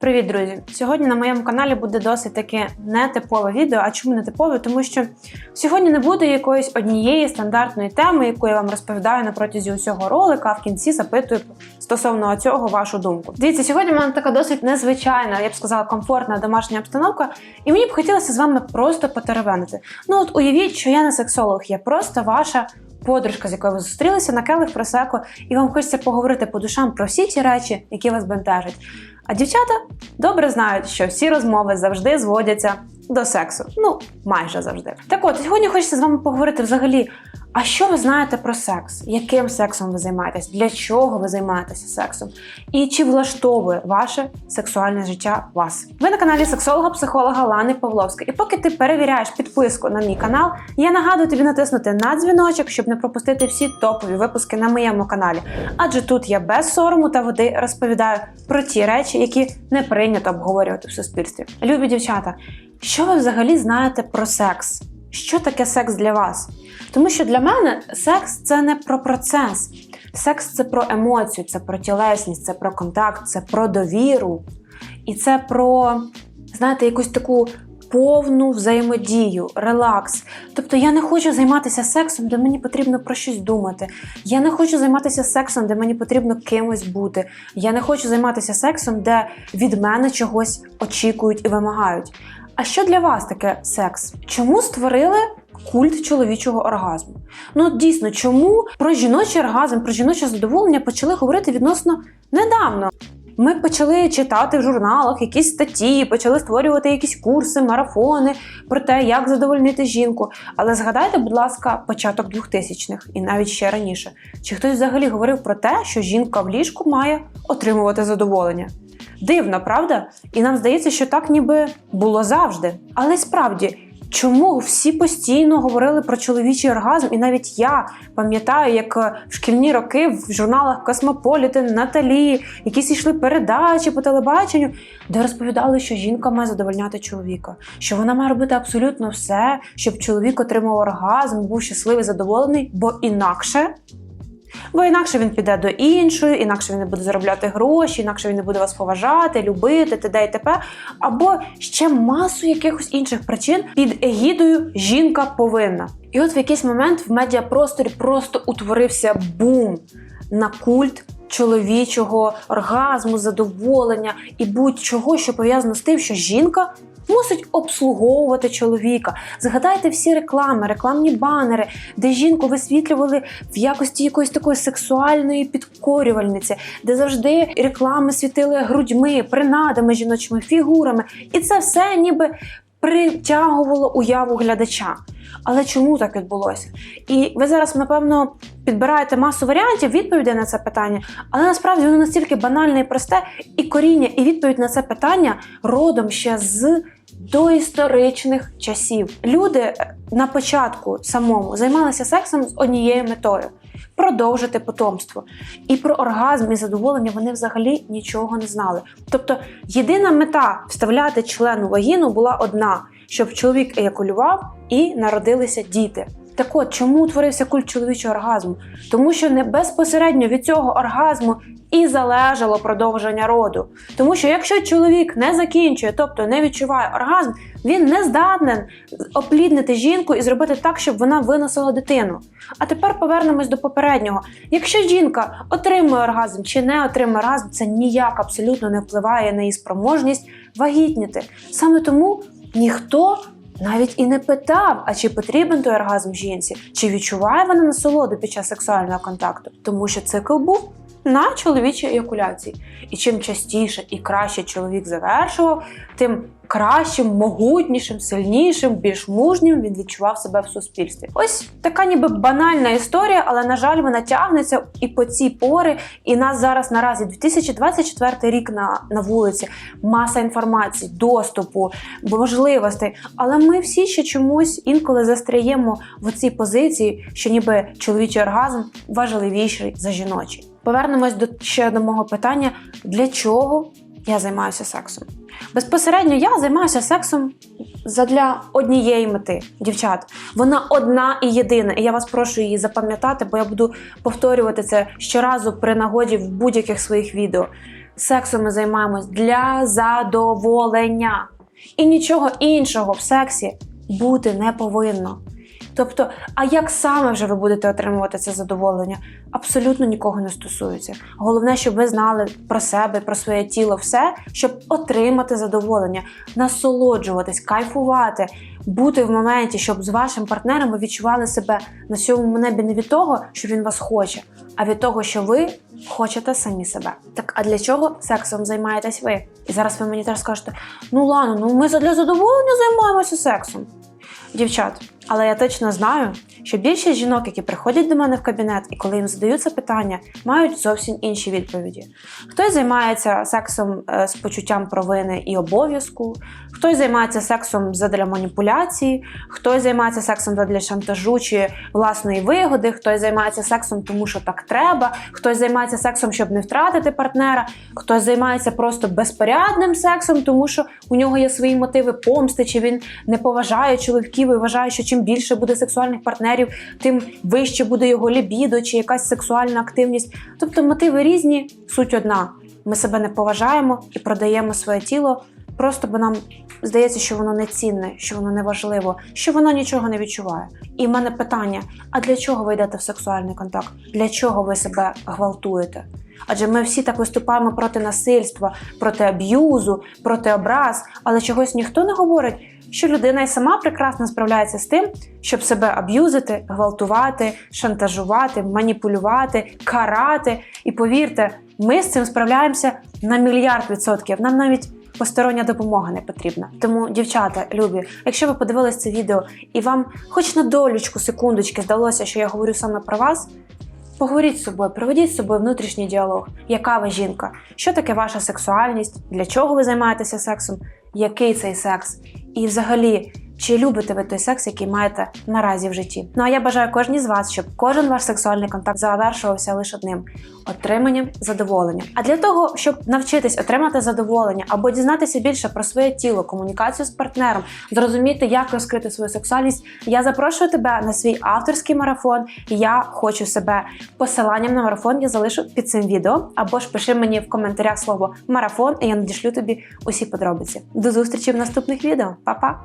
Привіт, друзі! Сьогодні на моєму каналі буде досить таке нетипове відео. А чому нетипове? Тому що сьогодні не буде якоїсь однієї стандартної теми, яку я вам розповідаю на протязі усього ролика, а в кінці запитую стосовно цього вашу думку. Дивіться, сьогодні в мене така досить незвичайна, я б сказала, комфортна домашня обстановка, і мені б хотілося з вами просто потеревенити. Ну от уявіть, що я не сексолог, я просто ваша. Подружка, з якою ви зустрілися на келих просеку, і вам хочеться поговорити по душам про всі ті речі, які вас бентежать. А дівчата добре знають, що всі розмови завжди зводяться до сексу. Ну, майже завжди. Так от, сьогодні хочеться з вами поговорити взагалі. А що ви знаєте про секс? Яким сексом ви займаєтесь? Для чого ви займаєтеся сексом? І чи влаштовує ваше сексуальне життя вас? Ви на каналі сексолога-психолога Лани Павловська. І поки ти перевіряєш підписку на мій канал, я нагадую тобі натиснути на дзвіночок, щоб не пропустити всі топові випуски на моєму каналі. Адже тут я без сорому та води розповідаю про ті речі, які не прийнято обговорювати в суспільстві. Любі дівчата, що ви взагалі знаєте про секс? Що таке секс для вас? Тому що для мене секс це не про процес. Секс це про емоцію, це про тілесність, це про контакт, це про довіру. І це про, знаєте, якусь таку повну взаємодію, релакс. Тобто я не хочу займатися сексом, де мені потрібно про щось думати. Я не хочу займатися сексом, де мені потрібно кимось бути. Я не хочу займатися сексом, де від мене чогось очікують і вимагають. А що для вас таке секс? Чому створили культ чоловічого оргазму? Ну дійсно, чому про жіночий оргазм, про жіноче задоволення почали говорити відносно недавно? Ми почали читати в журналах якісь статті, почали створювати якісь курси, марафони про те, як задовольнити жінку. Але згадайте, будь ласка, початок 2000-х і навіть ще раніше. Чи хтось взагалі говорив про те, що жінка в ліжку має отримувати задоволення? Дивно, правда? І нам здається, що так ніби було завжди. Але справді, чому всі постійно говорили про чоловічий оргазм? І навіть я пам'ятаю, як е, в шкільні роки в журналах Космополітен, Наталі, якісь йшли передачі по телебаченню, де розповідали, що жінка має задовольняти чоловіка, що вона має робити абсолютно все, щоб чоловік отримав оргазм, був щасливий, задоволений, бо інакше. Бо інакше він піде до іншої, інакше він не буде заробляти гроші, інакше він не буде вас поважати, любити, т.д. і т.п. Або ще масу якихось інших причин під егідою жінка повинна. І от в якийсь момент в медіапросторі просто утворився бум на культ чоловічого оргазму, задоволення і будь-чого, що пов'язано з тим, що жінка мусить обслуговувати чоловіка. Згадайте всі реклами, рекламні банери, де жінку висвітлювали в якості якоїсь такої сексуальної підкорювальниці, де завжди реклами світили грудьми, принадами, жіночими фігурами. І це все ніби. Притягувало уяву глядача. Але чому так відбулося? І ви зараз, напевно, підбираєте масу варіантів відповідей на це питання, але насправді воно настільки банальне і просте, і коріння, і відповідь на це питання родом ще з доісторичних часів. Люди е, на початку самому займалися сексом з однією метою. Продовжити потомство. І про оргазм і задоволення вони взагалі нічого не знали. Тобто єдина мета вставляти член у вагіну була одна: щоб чоловік еякулював і народилися діти. Так от, чому утворився культ чоловічого оргазму? Тому що не безпосередньо від цього оргазму і залежало продовження роду. Тому що якщо чоловік не закінчує, тобто не відчуває оргазм, він не здатен опліднити жінку і зробити так, щоб вона виносила дитину. А тепер повернемось до попереднього. Якщо жінка отримує оргазм чи не отримує оргазм, це ніяк абсолютно не впливає на її спроможність вагітніти. Саме тому ніхто. Навіть і не питав, а чи потрібен той оргазм жінці, чи відчуває вона насолоду під час сексуального контакту, тому що цикл був на чоловічій еякуляції. І чим частіше і краще чоловік завершував, тим кращим, могутнішим, сильнішим, більш мужнім він відчував себе в суспільстві. Ось така ніби банальна історія, але на жаль, вона тягнеться і по ці пори. І нас зараз наразі 2024 рік на, на вулиці, маса інформації, доступу, можливостей. Але ми всі ще чомусь інколи застряємо в цій позиції, що ніби чоловічий оргазм важливіший за жіночий. Повернемось до ще до мого питання: для чого я займаюся сексом? Безпосередньо я займаюся сексом задля однієї мети, дівчат. Вона одна і єдина, і я вас прошу її запам'ятати, бо я буду повторювати це щоразу при нагоді в будь-яких своїх відео. Сексом ми займаємось для задоволення. І нічого іншого в сексі бути не повинно. Тобто, а як саме вже ви будете отримувати це задоволення? Абсолютно нікого не стосується. Головне, щоб ви знали про себе, про своє тіло, все, щоб отримати задоволення, насолоджуватись, кайфувати, бути в моменті, щоб з вашим партнером ви відчували себе на сьомому небі не від того, що він вас хоче, а від того, що ви хочете самі себе. Так а для чого сексом займаєтесь ви? І зараз ви мені теж скажете: ну ладно, ну ми для задоволення займаємося сексом. Дівчат, але я точно знаю, що більшість жінок, які приходять до мене в кабінет, і коли їм задаються питання, мають зовсім інші відповіді. Хтось займається сексом е, з почуттям провини і обов'язку, хтось займається сексом задля маніпуляції, хтось займається сексом задля шантажу чи власної вигоди, хтось займається сексом, тому що так треба, хтось займається сексом, щоб не втратити партнера, хтось займається просто безпорядним сексом, тому що у нього є свої мотиви помсти, чи він не поважає чоловіків і вважає, що чим більше буде сексуальних партнерів, тим вище буде його лібідо чи якась сексуальна активність. Тобто мотиви різні, суть одна. Ми себе не поважаємо і продаємо своє тіло, просто бо нам здається, що воно не цінне, що воно не важливо, що воно нічого не відчуває. І в мене питання: а для чого ви йдете в сексуальний контакт? Для чого ви себе гвалтуєте? Адже ми всі так виступаємо проти насильства, проти аб'юзу, проти образ, але чогось ніхто не говорить, що людина і сама прекрасно справляється з тим, щоб себе аб'юзити, гвалтувати, шантажувати, маніпулювати, карати. І повірте, ми з цим справляємося на мільярд відсотків. Нам навіть постороння допомога не потрібна. Тому, дівчата, любі, якщо ви подивились це відео і вам хоч на долючку секундочки здалося, що я говорю саме про вас. Поговоріть з собою, проведіть з собою внутрішній діалог. Яка ви жінка? Що таке ваша сексуальність? Для чого ви займаєтеся сексом? Який цей секс? І взагалі, чи любите ви той секс, який маєте наразі в житті? Ну а я бажаю кожній з вас, щоб кожен ваш сексуальний контакт завершувався лише одним отриманням задоволення. А для того, щоб навчитись отримати задоволення або дізнатися більше про своє тіло, комунікацію з партнером, зрозуміти, як розкрити свою сексуальність, я запрошую тебе на свій авторський марафон. Я хочу себе. Посиланням на марафон я залишу під цим відео, або ж пиши мені в коментарях слово марафон, і я надішлю тобі усі подробиці. До зустрічі в наступних відео. Па-па!